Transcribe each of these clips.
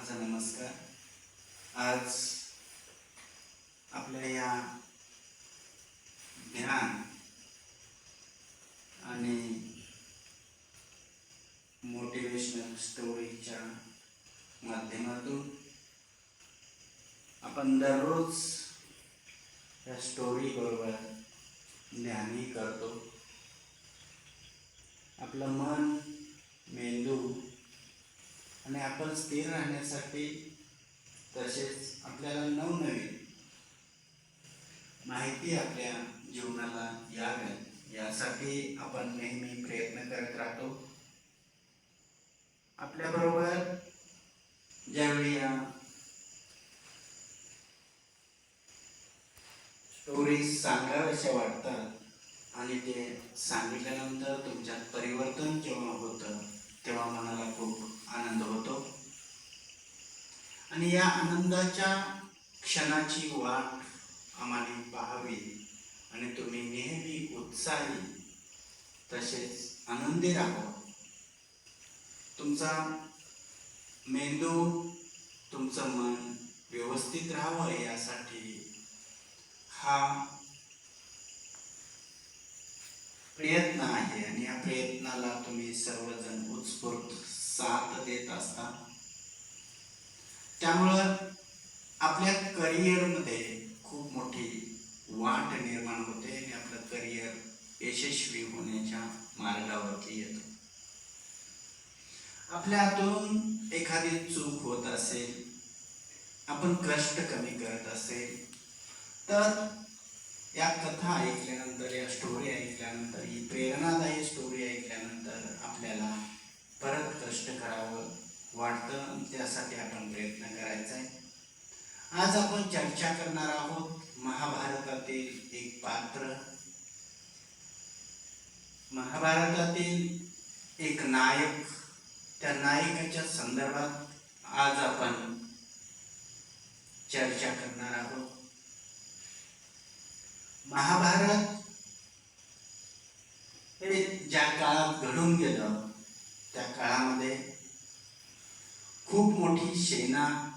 माझा नमस्कार. आज आपल्या या ध्यान आणि मोटिवेशनल स्टोरीच्या माध्यमातून आपण दररोज या स्टोरी बरोबर ध्यानही करतो. आपलं मन मेंदू आणि आपण स्थिर राहण्यासाठी तसेच आपल्याला नवनवीन माहिती आपल्या जीवनाला यावी यासाठी आपण नेहमी प्रयत्न करत राहतो. आपल्याबरोबर ज्यावेळी या स्टोरीज सांगाव्याशा वाटतात आणि ते सांगितल्यानंतर तुमच्यात परिवर्तन जेव्हा होतं तेव्हा मनाला खूप आनंद होतो. आणि या आनंदाच्या क्षणाची वाट आम्हाला पाहावी आणि तुम्ही नेहमी उत्साही तसेच आनंदी राहा तुमचा मेंदू तुमचं मन व्यवस्थित राहावं यासाठी हा प्रयत्न आहे आणि या प्रयत्नाला तुम्ही सर्वजण उत्स्फूर्त साथ देत असता. त्यामुळं आपल्या करिअरमध्ये खूप मोठी वाट निर्माण होते आणि आपलं करिअर यशस्वी होण्याच्या मार्गावरती येतो. आपल्या हातून एखादी चूक होत असेल आपण कष्ट कमी करत असेल तर या कथा ऐकल्यानंतर या स्टोरी ऐकल्यानंतर ही प्रेरणादायी स्टोरी ऐकल्यानंतर आपल्याला परत कष्ट करावं वाटतं. त्यासाठी आपण प्रयत्न करायचा आहे आज आपण चर्चा करणार आहोत महाभारतातील एक पात्र. महाभारतातील एक नायक. त्या नायकाच्या संदर्भात आज आपण चर्चा करणार आहोत. महाभारत. हे ज्या काळात घडून गेलं त्या काळामध्ये खूप मोठी सेना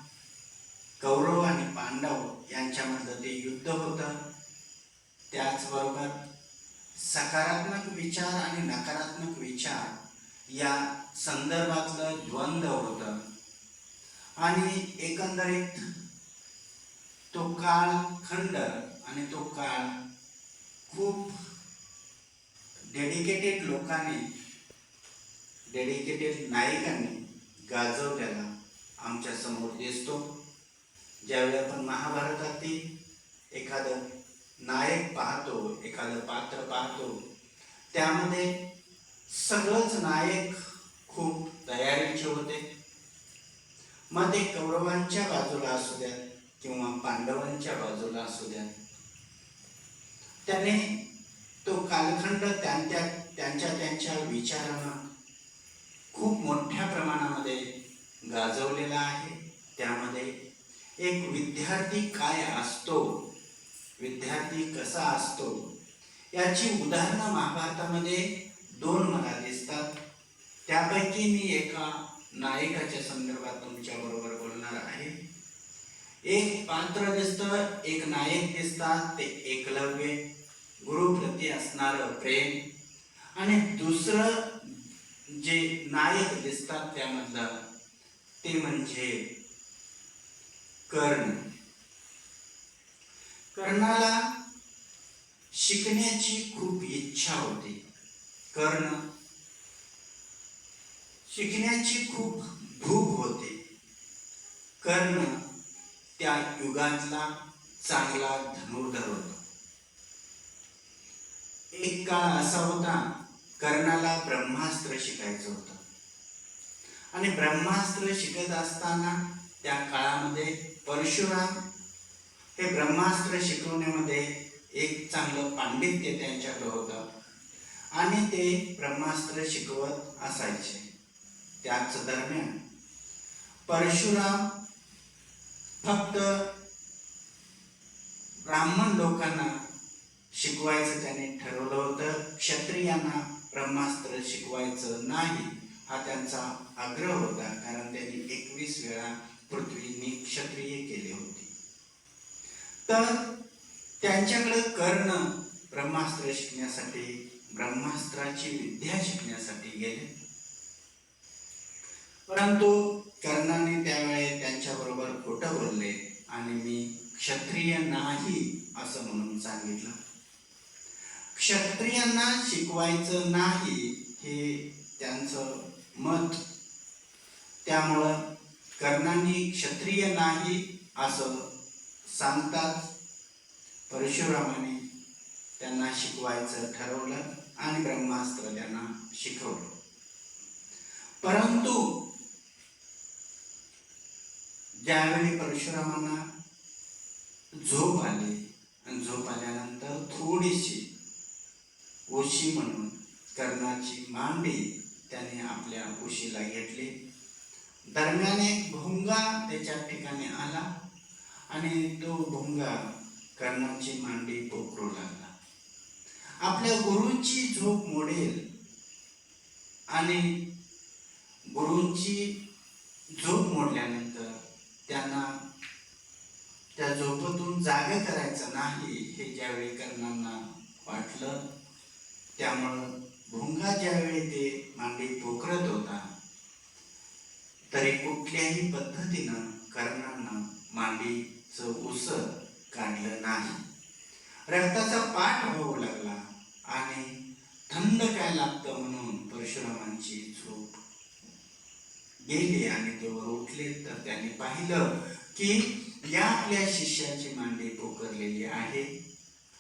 कौरव आणि पांडव यांच्यामधलं ते युद्ध होतं. त्याचबरोबर सकारात्मक विचार आणि नकारात्मक विचार या संदर्भातलं द्वंद्व होतं. आणि एकंदरीत तो काळ खंड आणि तो काळ खूप डेडिकेटेड लोकांनी डेडिकेटेड नायकांनी गाजवलेला आमच्यासमोर दिसतो. ज्यावेळी आपण महाभारतातील एखादं नायक पाहतो एखादं पात्र पाहतो त्यामध्ये सगळंच नायक खूप तयारीचे होते. मग ते कौरवांच्या बाजूला असू द्यात किंवा पांडवांच्या बाजूला असू द्या. त्याने तो कालखंड त्यांच्या त्यांच्या त्यांच्या विचारानं खूप मोठ्या प्रमाणामध्ये गाजवलेला आहे. त्यामध्ये एक विद्यार्थी काय असतो विद्यार्थी कसा असतो याची उदाहरणं महाभारतामध्ये दोन मला दिसतात. त्यापैकी मी एका नायकाच्या संदर्भात तुमच्याबरोबर बोलणार आहे. एक पात्र दिसतं एक नायक दिसतात ते एकलव्य गुरुप्रती असणारं प्रेम. आणि दुसरं जे नायक दिसतात त्यामधलं ते म्हणजे कर्ण. कर्णाला शिकण्याची खूप इच्छा होती. कर्ण शिकण्याची खूप भूक होती. कर्ण त्या युगातला चांगला धनुर्धर होता. एक काळ असा होता कर्णाला ब्रह्मास्त्र शिकायचं होतं. आणि ब्रह्मास्त्र शिकत असताना त्या काळामध्ये परशुराम हे ब्रह्मास्त्र शिकवण्यामध्ये एक चांगलं पांडित्य त्यांच्याकडे होतं. आणि ते ब्रह्मास्त्र शिकवत असायचे. त्याच दरम्यान परशुराम फक्त ब्राह्मण लोकांना शिकवायचं त्याने ठरवलं होतं. क्षत्रियांना ब्रह्मास्त्र शिकवायचं नाही हा त्यांचा आग्रह होता. कारण त्यांनी एकवीस वेळा पृथ्वीनी क्षत्रिय केले होते. तर त्यांच्याकडे कर्ण ब्रह्मास्त्र शिकण्यासाठी ब्रह्मास्त्राची विद्या शिकण्यासाठी गेले. परंतु कर्णाने त्यावेळे त्यांच्याबरोबर खोटं बोलले आणि मी क्षत्रिय नाही असं म्हणून सांगितलं. क्षत्रियांना शिकवायचं नाही हे त्यांचं मत. त्यामुळं कर्णांनी क्षत्रिय नाही असं सांगताच परशुरामाने त्यांना शिकवायचं ठरवलं आणि ब्रह्मास्त्र त्यांना शिकवलं. परंतु ज्यावेळी परशुरामांना झोप आली आणि झोप आल्यानंतर थोडीशी ओशी म्हणून कर्णाची मांडी त्याने आपल्या उशीला घेतली. दरम्यान एक भोंगा त्याच्या ठिकाणी आला आणि तो भोंगा कर्णाची मांडी पोखरू लागला. आपल्या गुरूंची झोप मोडेल आणि गुरूंची झोप मोडल्यानंतर त्यांना त्या झोपेतून जागे करायचं नाही हे ज्यावेळी कर्णांना वाटलं त्यामुळं भुंगा ज्यावेळी ते मांडी पोखरत होता तरी कुठल्याही पद्धतीनं कर्णांना मांडीचं उस काढलं नाही. रक्ताचा पाठ होऊ लागला आणि थंड काय लागतं म्हणून परशुरामांची झोप गेली आणि जेव्हा उठले तर त्यांनी पाहिलं की या आपल्या शिष्याची मांडी पोकरलेली आहे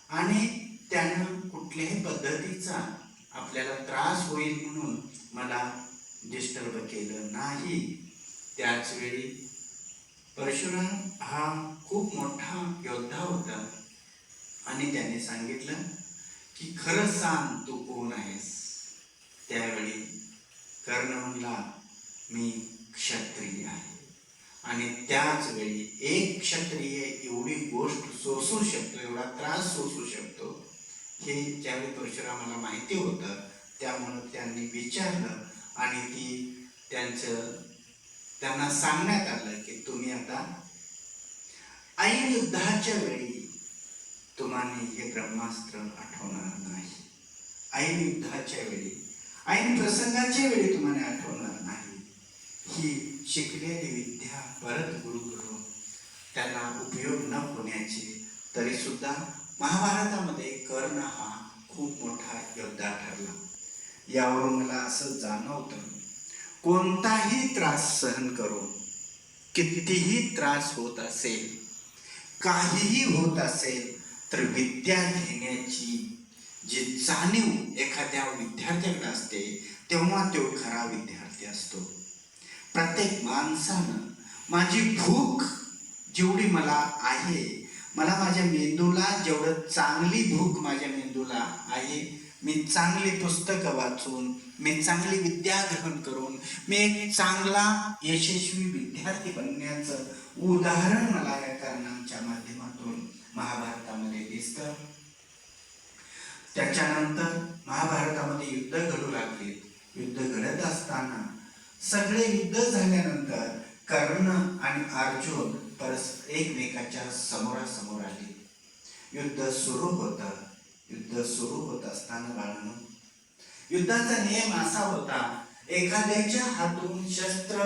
आणि त्यानं कुठल्याही पद्धतीचा आपल्याला त्रास होईल म्हणून मला डिस्टर्ब केलं नाही. त्याच वेळी परशुराम हा खूप मोठा योद्धा होता आणि त्याने सांगितलं की खरं सांग तू कोण आहेस? त्यावेळी कर्ण म्हणला मी क्षत्रिय आहे. आणि त्याच वेळी एक क्षत्रिय एवढी गोष्ट सोसू शकतो एवढा त्रास सोसू शकतो हे ज्यावेळी परशुरामाला माहिती होतं त्यामुळं त्यांनी विचारलं आणि ती त्यांचं त्यांना सांगण्यात आलं की तुम्ही आता ऐन युद्धाच्या वेळी तुम्हाला हे ब्रह्मास्त्र आठवणार नाही. ऐन युद्धाच्या वेळी ऐन प्रसंगाच्या वेळी तुम्हाला आठवणार नाही. ही शिकलेली विद्या परत गुरुकडून त्यांना उपयोग न होण्याची तरीसुद्धा महाभारतामध्ये कर्ण हा खूप मोठा योद्धा ठरला. यावरून मला असं जाणवतं कोणताही त्रास सहन करून कितीही त्रास होत असेल काहीही होत असेल तर विद्या घेण्याची जी जाणीव एखाद्या विद्यार्थ्याकडे असते तेव्हा तो खरा विद्यार्थी असतो. प्रत्येक माणसानं माझी भूक जेवढी मला आहे मला माझ्या मेंदूला जेवढं चांगली भूक माझ्या मेंदूला आहे मी चांगली पुस्तकं वाचून मी चांगली विद्या ग्रहण करून मी एक चांगला यशस्वी विद्यार्थी बनण्याचं उदाहरण मला या कारणांच्या माध्यमातून महाभारतामध्ये दिसतं. त्याच्यानंतर महाभारतामध्ये युद्ध घडू लागले. युद्ध घडत असताना सगळे युद्ध झाल्यानंतर कर्ण आणि अर्जुन परस एकमेकाच्या समोरासमोर आले. युद्ध सुरू होतं युद्ध सुरू होत असताना बाळानं युद्धाचा नियम असा होता एखाद्याच्या हातून शस्त्र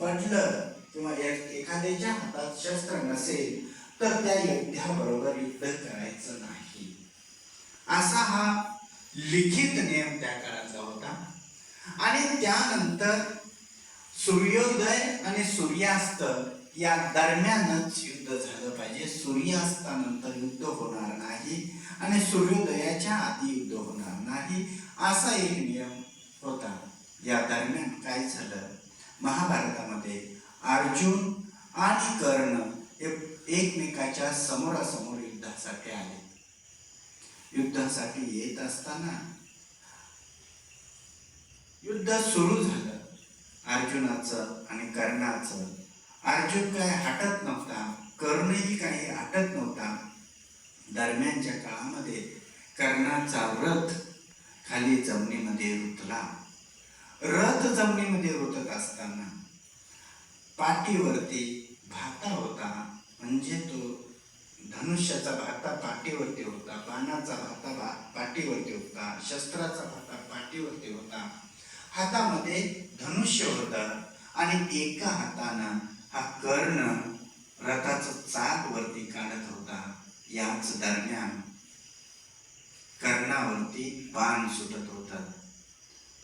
पडलं किंवा एखाद्याच्या हातात शस्त्र नसेल तर त्या योद्ध्याबरोबर युद्ध करायचं नाही. असा हा लिखित नियम त्या काळाचा होता. आणि त्यानंतर सूर्योदय आणि सूर्यास्त या दरम्यानच युद्ध झालं पाहिजे. सूर्यास्तानंतर युद्ध होणार नाही आणि सूर्योदयाच्या आधी युद्ध होणार नाही. असा एक नियम होता. या दरम्यान काय झालं? महाभारतामध्ये अर्जुन आणि कर्ण हे एकमेकाच्या समोरासमोर युद्धासाठी आले. युद्धासाठी येत असताना युद्ध सुरू झालं. अर्जुनाचं आणि कर्णाचं. अर्जुन काय हटत नव्हता कर्णही काही हटत नव्हता. दरम्यानच्या काळामध्ये कर्णाचा रथ खाली जमिनीमध्ये रुतला. रथ जमिनीमध्ये रुतत असताना पाठीवरती भाता होता म्हणजे तो धनुष्याचा भाता पाठीवरती होता बाणाचा भाता भा पाठीवरती होता शस्त्राचा भाता पाठीवरती होता. हातामध्ये धनुष्य होता आणि एका हातानं हा कर्ण रथाचं चाक वरती काढत होता. याच दरम्यान कर्णावरती बाण सुटत होत.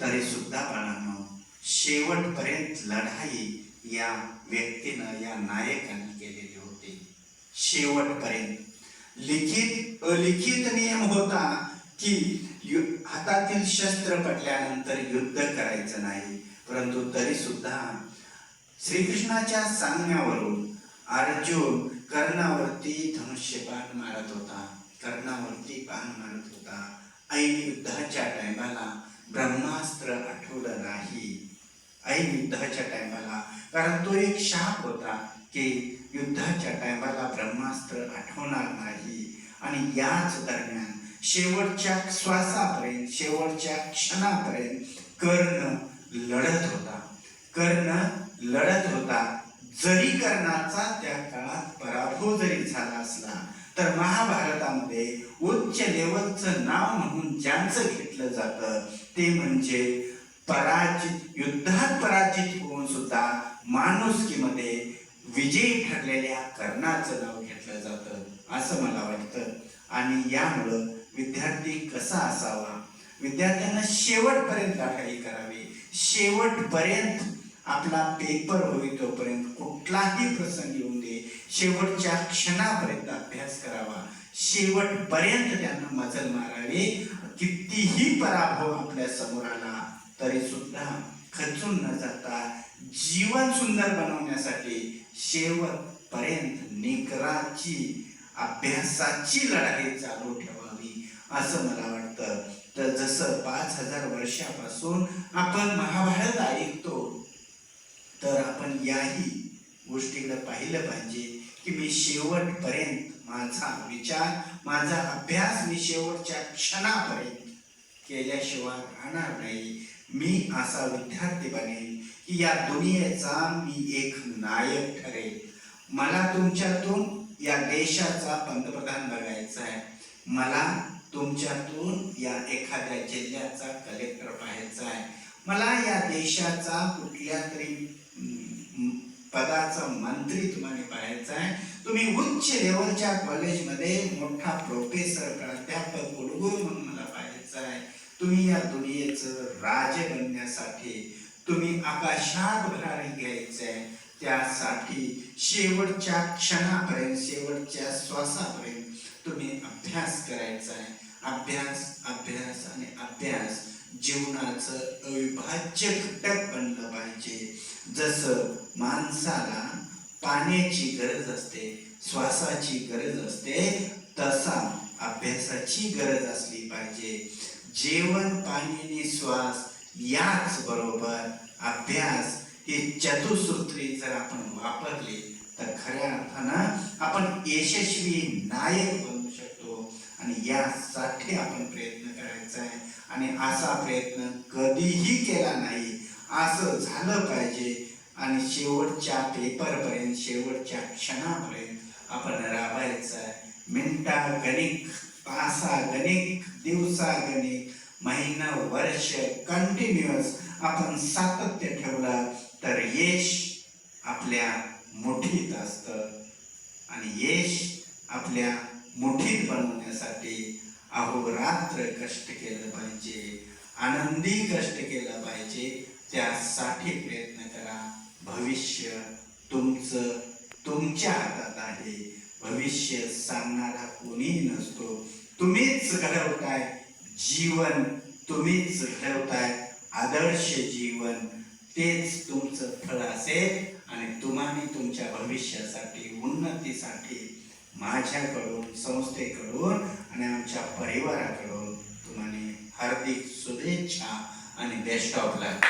तरी सुद्धा बाळांनो शेवटपर्यंत लढाई या व्यक्तीनं या नायकाने केलेली होती. शेवटपर्यंत. लिखित अलिखित नियम होता की हातातील शस्त्र पडल्यानंतर युद्ध करायचं नाही परंतु तरी सुद्धा श्रीकृष्णाच्या सांगण्यावरून अर्जुन कर्णावरती धनुष्यबाण मारत होता कर्णावरती बाण मारत होता. ऐन युद्धाच्या टायमाला ब्रह्मास्त्र आठवलं नाही. ऐन युद्धाच्या टायमाला कारण तो एक शाप होता की युद्धाच्या टायमाला ब्रह्मास्त्र आठवणार नाही. आणि याच दरम्यान शेवटच्या श्वासापर्यंत शेवटच्या क्षणापर्यंत कर्ण लढत होता. कर्ण लढत होता. जरी कर्णाचा त्या काळात पराभव जरी झाला असला तर महाभारतामध्ये उच्च लेवलचं नाव म्हणून ज्यांचं घेतलं जातं ते म्हणजे पराजित युद्धात पराजित होऊन सुद्धा माणुसकीमध्ये विजयी ठरलेल्या कर्णाचं नाव घेतलं जातं असं मला वाटतं. आणि यामुळं विद्यार्थी कसा असावा? विद्यार्थ्यांना शेवटपर्यंत लढाई करावी. शेवटपर्यंत आपला पेपर होई तोपर्यंत कुठलाही प्रसंग येऊन दे. शेवटच्या क्षणापर्यंत अभ्यास करावा. शेवटपर्यंत त्यांना मजल मारावी. कितीही पराभव आपल्यासमोर आला तरी सुद्धा खचून न जाता जीवन सुंदर बनवण्यासाठी शेवटपर्यंत निकराची अभ्यासाची लढाई चालू ठेवा. असं मला वाटतं. तर जसं पाच हजार वर्षापासून आपण महाभारत ऐकतो तर आपण याही गोष्टीकडे पाहिलं पाहिजे की मी शेवटपर्यंत माझा विचार माझा अभ्यास मी शेवटच्या क्षणापर्यंत केल्याशिवाय राहणार नाही. मी असा विद्यार्थी बनेन की या दुनियेचा मी एक नायक ठरेल मला तुमच्यातून या देशाचा पंतप्रधान बघायचा आहे. मला तुमच्यातून या एखाद्या जिल्ह्याचा कलेक्टर व्हायचा आहे. मला या देशाचा कुठल्या तरी पदाचा मंत्री तुम्हाला पाहायचा आहे. तुम्ही उच्च लेवलच्या कॉलेजमध्ये मोठा प्रोफेसर प्राध्यापक कुलगुरू म्हणून मला पाहायचं आहे. तुम्ही या दुनियेचं राजे बनण्यासाठी तुम्ही आकाशात भरारी घ्यायचं आहे. त्यासाठी शेवटच्या क्षणापर्यंत शेवटच्या श्वासा अभ्यास करायचा आहे. अभ्यास अभ्यास आणि अभ्यास जीवनाचं अविभाज्य घटक बनलं पाहिजे. जसं माणसाला पाण्याची गरज असते श्वासाची गरज असते तसा अभ्यासाची गरज असली पाहिजे. जेवण पाणी आणि श्वास याच बरोबर अभ्यास ही चतुसूत्री जर आपण वापरले तर खऱ्या अर्थानं आपण यशस्वी नायक बनू आणि यासाठी आपण प्रयत्न करायचा आहे. आणि असा प्रयत्न कधीही केला नाही. असं झालं पाहिजे. आणि शेवटच्या पेपरपर्यंत शेवटच्या क्षणापर्यंत आपण राबायचं आहे. मिनटा गणिक तासा गणिक दिवसा गणिक महिना वर्ष कंटिन्युअस आपण सातत्य ठेवलं तर यश आपल्या मुठीत असतं. आणि यश आपल्या मुठीत बनवण्यासाठी अहोरात्र कष्ट केलं पाहिजे आनंदी कष्ट केलं पाहिजे. त्यासाठी प्रयत्न करा. भविष्य तुमचं तुमच्या हातात आहे. भविष्य सांगणारा कोणीही नसतो. तुम्हीच घडवताय जीवन तुम्हीच घडवताय आदर्श जीवन. तेच तुमचं फळ असेल आणि तुम्हाला तुमच्या भविष्यासाठी उन्नतीसाठी माझ्याकडून संस्थेकडून आणि आमच्या परिवाराकडून तुम्हाला हार्दिक शुभेच्छा आणि बेस्ट ऑफ लक